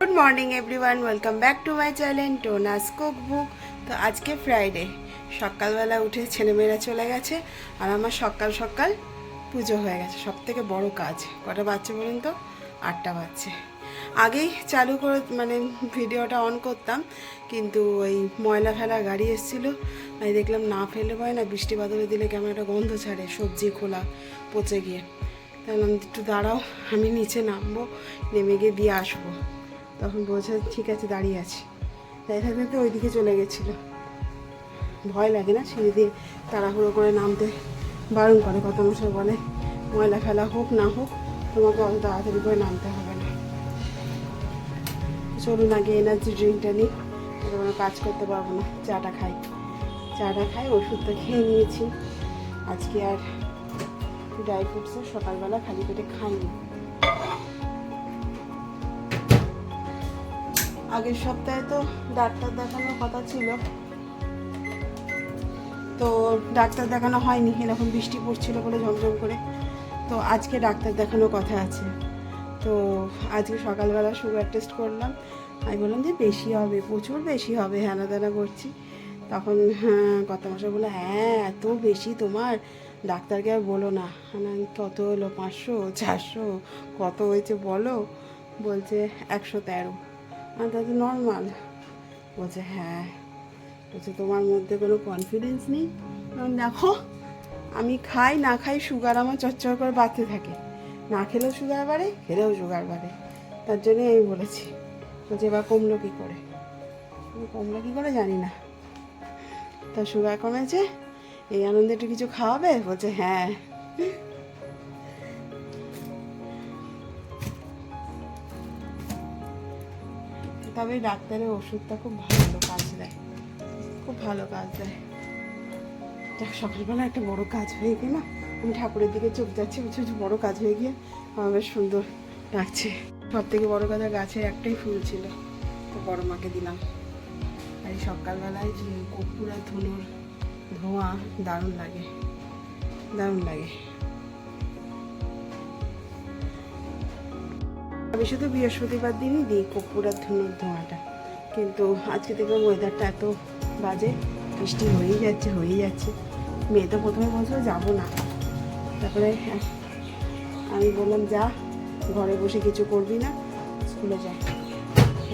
Good morning everyone welcome back to my channel Tona's cook book তো আজকে Friday সকালবেলা উঠে ছেলেমেয়েরা চলে গেছে আর আমার সকাল সকাল পুজো হয়ে গেছে। সব থেকে বড় কাজ। কটা বাচ্চা বলুন তো? আটটা বাচ্চে আগেই চালু করে মানে ভিডিওটা অন করতাম, কিন্তু ওই ময়লা ফেলা গাড়ি এসেছিল। আমি দেখলাম না ফেলে হয় না, বৃষ্টি বাদলে দিলে কেমন একটা গন্ধ ছাড়ে, সবজি খোলা, পচে গিয়ে। তাহলে একটু দাঁড়াও, আমি নিচে নামবো, নেমে গিয়ে দিয়ে আসব। তখন বলছে, ঠিক আছে, দাঁড়িয়ে আছি। তাই থাকতে থাকতে ওইদিকে চলে গেছিল। ভয় লাগে না, সিঁড়ি দিয়ে তাড়াহুড়ো করে নামতে। বারণ করে, কত মশাই বলে, ময়লা ফেলা হোক না হোক, তোমাকে অত তাড়াতাড়ি করে নামতে হবে না। চলুন আগে এনার্জি ড্রিঙ্কটা নিই, তারপরে কাজ করতে পারব না। চাটা খাই। চাটা খাই, ওষুধটা খেয়ে নিয়েছি। আজকে আর ড্রাই ফ্রুটসও সকালবেলা খালি পেটে খাইনি। আগের সপ্তাহে তো ডাক্তার দেখানোর কথা ছিল। তো ডাক্তার দেখানো হয়নি, এরকম বৃষ্টি পড়ছিল বলে ঝমঝম করে। তো আজকে ডাক্তার দেখানোর কথা আছে। তো আজকে সকালবেলা সুগার টেস্ট করলাম। আমি বললাম যে বেশি হবে, প্রচুর বেশি হবে হ্যানা ত্যানা করছি। তখন হ্যাঁ কত মাসে বলে হ্যাঁ এত বেশি তোমার? ডাক্তারকে আর বলো না। কত হলো? পাঁচশো? চারশো? কত হয়েছে বলো? বলছে, একশো তেরো। আর তা নর্মাল বলছে হ্যাঁ বলছে তোমার মধ্যে কোনো কনফিডেন্স নেই। কারণ দেখো, আমি খাই, না খাই সুগার আমার চচ্চর করে বাড়তে থাকে। না খেলেও সুগার বাড়ে, খেলেও সুগার বাড়ে। তার জন্যই আমি বলেছি বলছে এবার কমলো কী করে? কমলো কী করে জানি না। তা সুগার কমেছে, এই আনন্দে একটু কিছু খাওয়াবে? বলছে হ্যাঁ। তবে ডাক্তারের ওষুধটা খুব ভালো কাজ দেয়। খুব ভালো কাজ দেয়। যাক, সকালবেলা একটা বড় কাজ হয়ে গিয়ে না আমি ঠাকুরের দিকে চোখ যাচ্ছি, বলছি যে বড় কাজ হয়ে গিয়ে আমার বেশ সুন্দর লাগছে। সব থেকে বড় কথা, গাছে একটাই ফুল ছিল, তো বড় মাকে দিলাম। আর এই সকালবেলায় যে কর্পূর আর ধুনোর ধোঁয়া দারুণ লাগে দারুণ লাগে। আমি শুধু বৃহস্পতিবার দিনই দিই কর্পূর আর ধুনোর ধোঁয়াটা। কিন্তু আজকে দেখলাম ওয়েদারটা এত বাজে বৃষ্টি হয়েই যাচ্ছে হয়েই যাচ্ছে। মেয়ে তো প্রথমে বলছিল যাব না। তারপরে হ্যাঁ, আমি বললাম যা ঘরে বসে কিছু করবি না স্কুলে যা।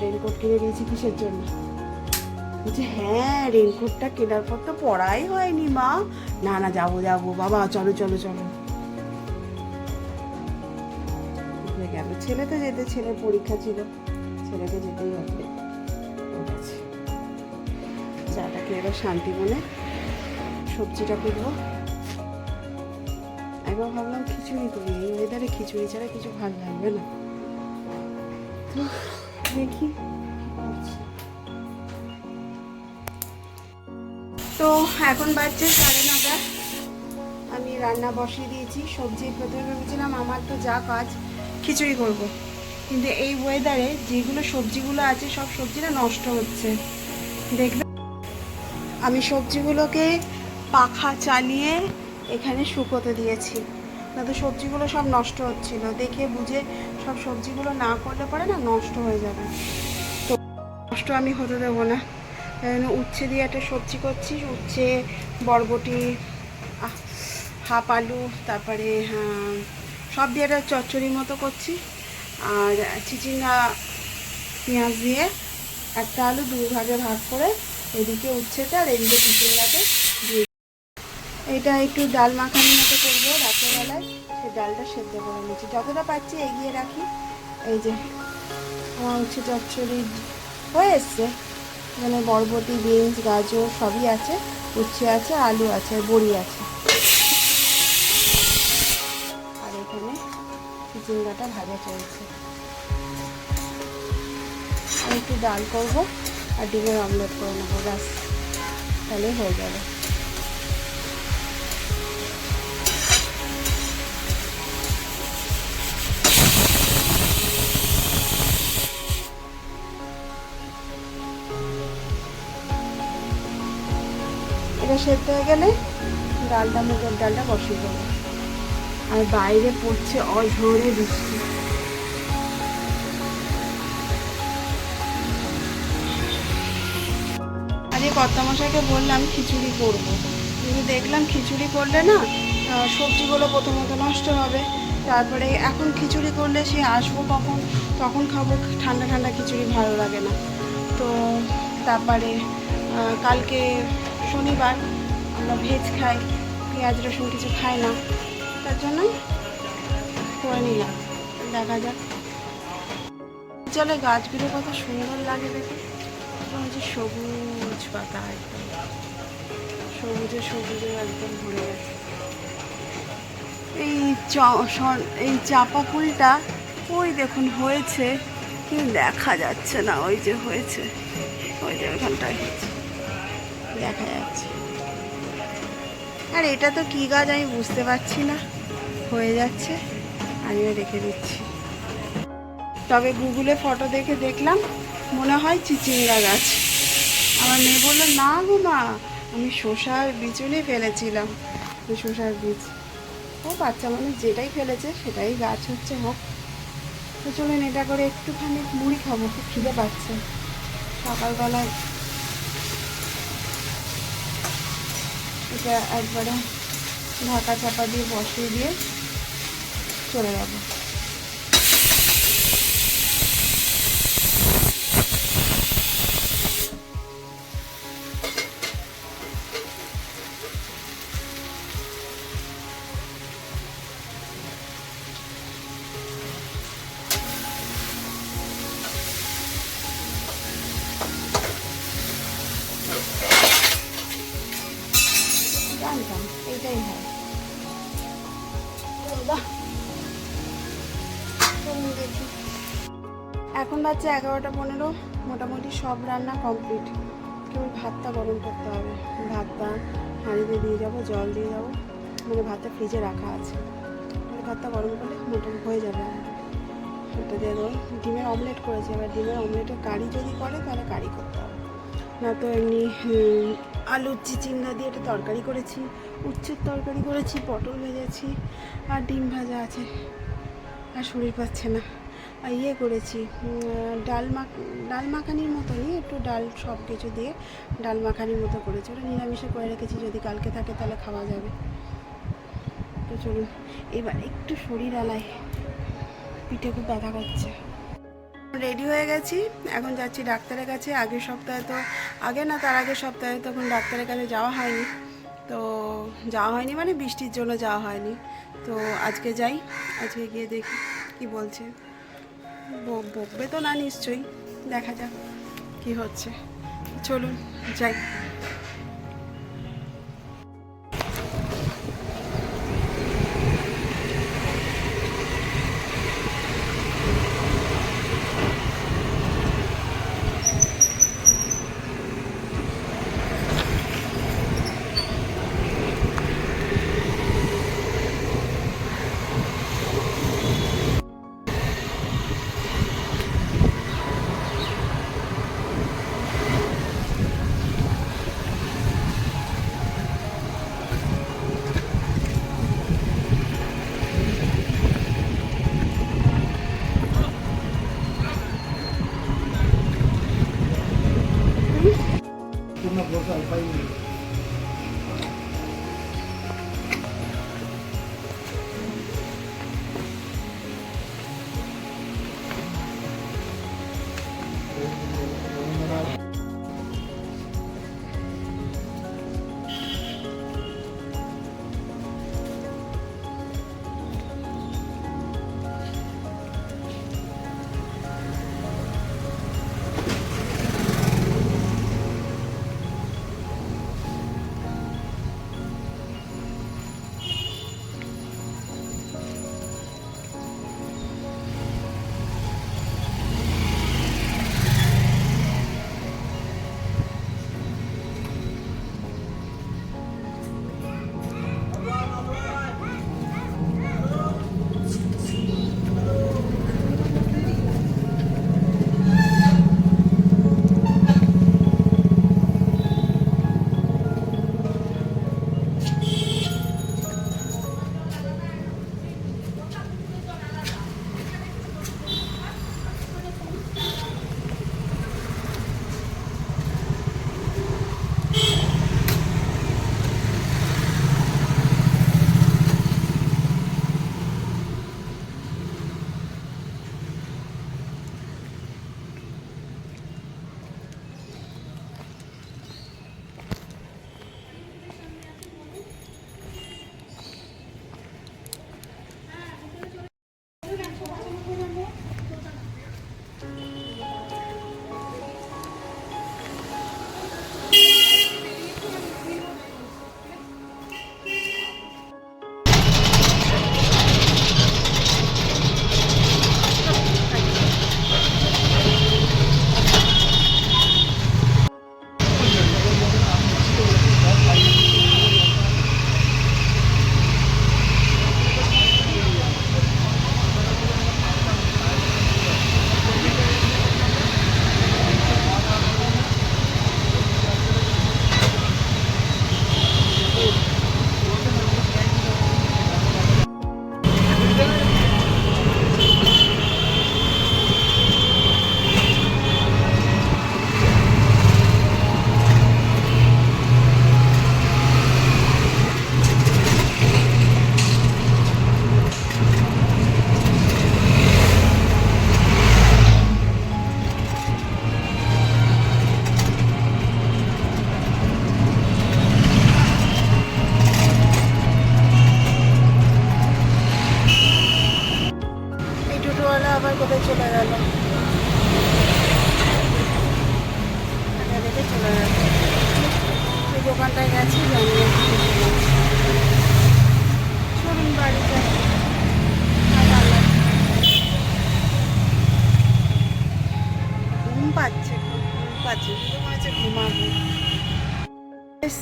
রেনকোট কিনে দিয়েছি কিসের জন্য? বলছে হ্যাঁ রেনকোটটা কেনার পর তো পড়াই হয়নি মা। না না যাব যাব বাবা চলো চলো চলো। বলে গেল। ছেলে তো যেতে ছেলের পরীক্ষা ছিল। ছেলেকে যেতেই হবে। চাটাকে এবার শান্তি মনে সবজিটা করব। একবার ভাবলাম খিচুড়ি করি। এই ওয়েদারে খিচুড়ি ছাড়া কিছু ভালো লাগবে না। তো দেখি। তো এখন বাজছে সাড়ে নটা আমি রান্না বসিয়ে দিয়েছি সবজি প্রথমে ভেবেছিলাম আমার তো যা কাজ খিচুড়ি করব। কিন্তু এই ওয়েদারে যেগুলো সবজিগুলো আছে সব সবজিটা নষ্ট হচ্ছে। দেখবে আমি সবজিগুলোকে পাখা চালিয়ে এখানে শুকোতে দিয়েছি। না তো সবজিগুলো সব নষ্ট হচ্ছিল। দেখে বুঝে সব সবজিগুলো না করলে পরে না নষ্ট হয়ে যাবে। তো নষ্ট আমি হতে দেবো না। উচ্ছে দিয়ে একটা সবজি করছি উচ্ছে বরবটি হাফ আলু তারপরে হ্যাঁ, সব দিয়ে একটা চচ্চড়ির মতো করছি। আর চিচিঙ্গা পেঁয়াজ দিয়ে একটা আলু দুই ভাগে ভাগ করে এদিকে উচ্ছেটা আর এদিকে চিচিঙ্গাতে দিয়ে এটা একটু ডাল মাখানি মতো করব রাত্রেবেলায়। সেই ডালটা সেদ্ধ করে নিচ্ছি যতটা পাচ্ছি এগিয়ে রাখি। এই যে, আমার হচ্ছে চচ্চড়ি হয়ে এসছে। এখানে বরবটি, বিনস, গাজর সবই আছে, উচ্ছে আছে, আলু আছে, বড়ি আছে। এখানে চিচিঙ্গাটা ভাজা চলছে। আর একটু ডাল করব আর ডিমের অমলেট করে নেব, ব্যাস। তাহলেই হয়ে যাবে। এটা সেদ্ধ হয়ে গেলে ডালটা মুগের ডালটা বসিয়ে দেবো। আর বাইরে পড়ছে অঝরে বৃষ্টি। আজকে কর্তামশাইকে বললাম খিচুড়ি করব। কিন্তু দেখলাম খিচুড়ি করলে না সবজিগুলো প্রথমত নষ্ট হবে। তারপরে এখন খিচুড়ি করলে সে আসব কখন? তখন খাব ঠান্ডা ঠান্ডা খিচুড়ি, ভালো লাগে না। তো তারপরে কালকে শনিবার আমরা ভেজ খাই, পেঁয়াজ রসুন কিছু খাই না। তার জন্য করে নিলাম। দেখা যাক। জলে গাছগুলো কত সুন্দর লাগে দেখে। হচ্ছে সবুজ পাতা একদম। সবুজে সবুজে একদম ভরে গেছে। এই এই চাপা ফুলটা ওই দেখুন হয়েছে? কিন্তু দেখা যাচ্ছে না, ওই যে হয়েছে। ওই যে ওখানটায় হয়েছে। দেখা যাচ্ছে। আর এটা তো কী গাছ আমি বুঝতে পারছি না। হয়ে যাচ্ছে। আমিও রেখে দিচ্ছি। তবে গুগলে ফটো দেখে দেখলাম, মনে হয় চিচিঙ্গা গাছ। আমার মেয়ে বলল, না গো মা, আমি শসার বিচুনই ফেলেছিলাম। শসার বীজ। ও বাচ্চা মানুষ যেটাই ফেলেছে, সেটাই গাছ হচ্ছে, হোক। তো চলুন এটা করে একটুখানি মুড়ি খাব, খুব খিদে পাচ্ছে। সকালবেলায় এটা একবারে ঢাকা চাপা দিয়ে বসিয়ে দিয়ে চলে যাব। বাচ্চা এগারোটা পনেরো, মোটামুটি সব রান্না কমপ্লিট কেবল ভাতটা গরম করতে হবে। ভাতটা হাঁড়িতে দিয়ে যাব, জল দিয়ে যাব। মানে ভাতটা ফ্রিজে রাখা আছে। ভাতটা গরম করলে মোটামুটি হয়ে যাবে ওটা দিয়ে ডিমের অমলেট করেছি। এবার ডিমের অমলেটের কারি যদি করে, তাহলে কারি করতে হবে। না তো এমনি আলুর চিচিঙ্গা দিয়ে একটা তরকারি করেছি, উচ্ছের তরকারি করেছি, পটল ভেজেছি, আর ডিম ভাজা আছে। আর শরীর পাচ্ছে না। ইয়ে করেছি ডাল মাখ, ডাল মাখানির মতনই একটু ডাল সব কিছু দিয়ে ডাল মাখানির মতো করেছি। ওটা নিরামিষে করে রেখেছি, যদি কালকে থাকে তাহলে খাওয়া যাবে। তো চলুন, এবার একটু শরীর আলায় পিঠে খুব ব্যথা করছে। রেডি হয়ে গেছি, এখন যাচ্ছি ডাক্তারের কাছে। আগের সপ্তাহে তো, আগে না, তার আগের সপ্তাহে তখন ডাক্তারের কাছে যাওয়া হয়নি। তো যাওয়া হয়নি মানে বৃষ্টির জন্য যাওয়া হয়নি। তো আজকে যাই, আজকে গিয়ে দেখি কি বলছে। বকবে তো না নিশ্চয়ই। দেখা যাক কি হচ্ছে। চলুন যাই।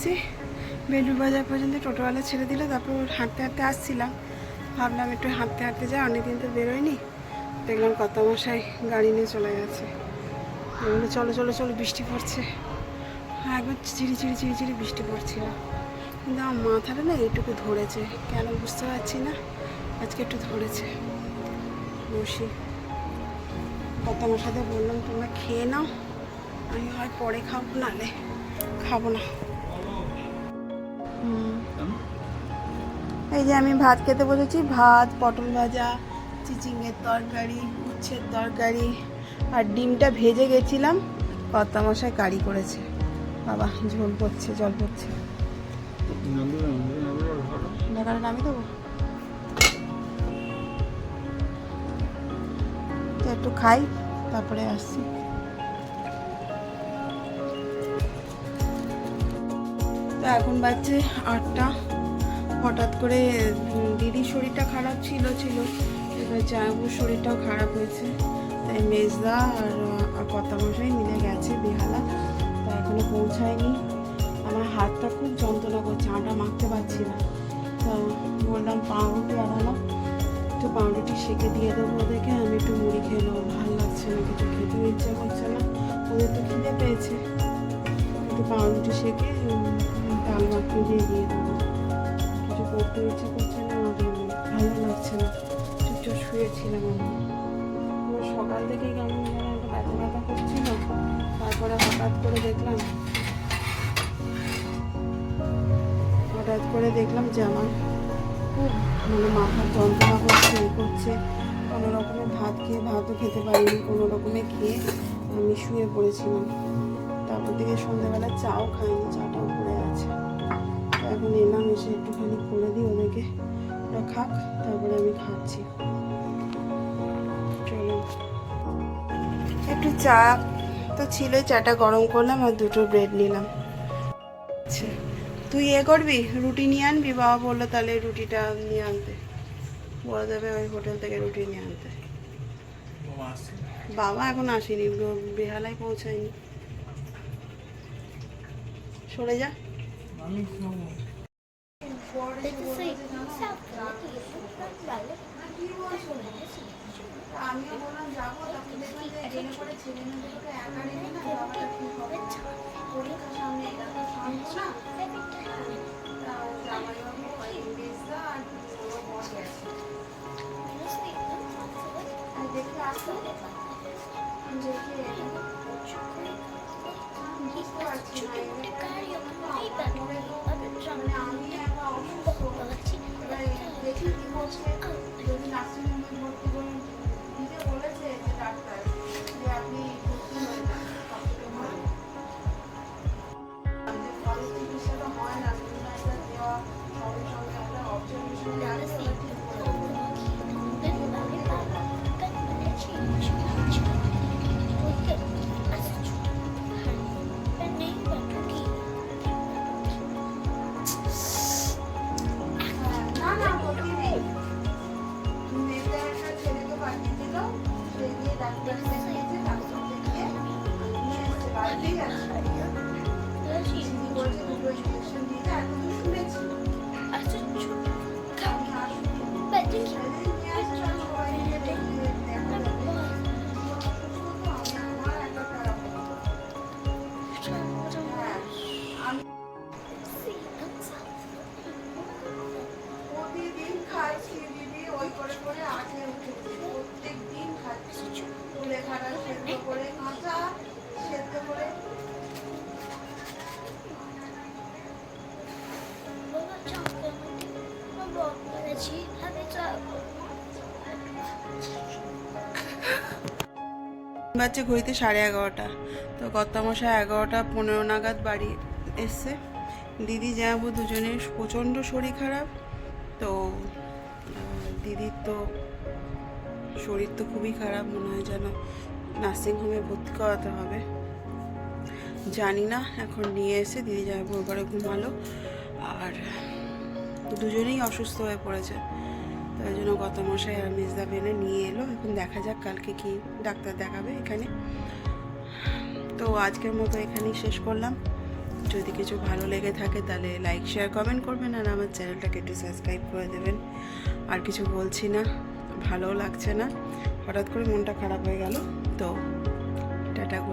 এসছি বেলুর বাজার পর্যন্ত টোটোওয়ালা ছেড়ে দিল, তারপর হাঁটতে হাঁটতে আসছিলাম। ভাবলাম একটু হাঁটতে হাঁটতে যাই, অনেকদিন তো বেরোয়নি। দেখলাম কত মশাই গাড়ি নিয়ে চলে গেছে। বলল চলো চলো চলো, বৃষ্টি পড়ছে। হ্যাঁ একবার চিড়ি চিড়ি চিড়ি চিড়ি বৃষ্টি পড়ছিল। কিন্তু আমার মাথাটা না এইটুকু ধরেছে। কেন বুঝতে পারছি না। আজকে একটু ধরেছে। বসি। কত সাথে বললাম, তোমরা খেয়ে নাও। আমি হয় পরে খাব, নালে খাব না। এই যে আমি ভাত খেতে বসেছি, ভাত, পটল ভাজা চিচিংয়ের তরকারি, উচ্ছের তরকারি আর ডিমটা ভেজে গেছিলাম মশাই কারি করেছে। বাবা, ঝোল পড়ছে জল পড়ছে ঢাকাটা দেবো? একটু খাই, তারপরে আসছি। তো এখন বাজছে আটটা। হঠাৎ করে দিদির শরীরটা খারাপ ছিল ছিল। এবার জায়াবুর শরীরটাও খারাপ হয়েছে। তাই মেজদা আর কর্তামশাই মিলে গেছে বেহালা। তা এখনও পৌঁছায়নি। আমার হাতটা খুব যন্ত্রণা করছে, আটা মাখতে পারছি না। তো বললাম, পাউরুটি আনানো একটু পাউরুটি সেকে দিয়ে দেবো ওদেরকে। আমি একটু মুড়ি খেয়ে নেব। ভালো লাগছে না, কিছু খেতেও ইচ্ছা করছে না। ওদের তো খিদে পেয়েছে। একটু পাউরুটি সেকে ডাল মাখিয়ে দিয়ে দিয়ে দেবো। কিছু করতে ইচ্ছা করছে না আর উম, ভালো লাগছে না। চুপচাপ শুয়েছিলাম আমি। আমার সকাল থেকেই কেমন যেন একটা ব্যথা ব্যথা করছিল। তারপরে হঠাৎ করে দেখলাম হঠাৎ করে দেখলাম যে আমার খুব মানে মাথার যন্ত্রণা করছে এ করছে। কোনো রকমের ভাত খেয়ে ভাতও খেতে পারিনি কোনো রকমে খেয়ে আমি শুয়ে পড়েছিলাম। থেকে সন্ধ্যাবেলা চাও খাইনি চাটাও পড়ে আছে। তো এখন এলাম এসে একটুখানি করে দিই ওদেরকে ওরা খাক তারপরে আমি খাচ্ছি। চলো। একটু চা তো ছিলই চাটা গরম করলাম আর দুটো ব্রেড নিলাম। আচ্ছা তুই এ করবি? রুটি নিয়ে আনবি? বাবা বলল তাহলে রুটিটা নিয়ে আনতে। বলে দেবে ওই হোটেল থেকে রুটি নিয়ে আনতে। বাবা এখন আসেনি বেহালায় পৌঁছায়নি। সরে যা আমিও বললাম যাব তখন দেখলাম যে ট্রেনে করে ছেলে মেয়েদেরকে একা রেখে না যাওয়াটা ঠিক হবে। পরীক্ষার সামনে এটা তো সম্ভব না জামাইবাবু ওই মেজদা আর ওর বর গেছে দেখে আসলাম দেখে বুঝতে পারছি না এবার পরে তো মানে বাচ্চা ঘড়িতে সাড়ে এগারোটা। তো কর্তামশাই এগারোটা পনেরো নাগাদ বাড়ি এসছে। দিদি যাব দুজনের প্রচণ্ড শরীর খারাপ। তো দিদির তো শরীর তো খুবই খারাপ, মনে হয় যেন নার্সিংহোমে ভর্তি করাতে হবে। জানি না, এখন নিয়ে এসে দিদি যাবে করে ঘুমালো। আর দুজনেই অসুস্থ হয়ে পড়েছে। তাই জন্য গত মশাই আর মেজদা বেনে নিয়ে এলো। এখন দেখা যাক কালকে কি ডাক্তার দেখাবে এখানে। তো আজকের মতো এখানেই শেষ করলাম। যদি কিছু ভালো লেগে থাকে তাহলে লাইক শেয়ার কমেন্ট করবেন আর আমার চ্যানেলটাকে একটু সাবস্ক্রাইব করে দেবেন। আর কিছু বলছি না, ভালোও লাগছে না। হঠাৎ করে মনটা খারাপ হয়ে গেল। তো টাটা গুড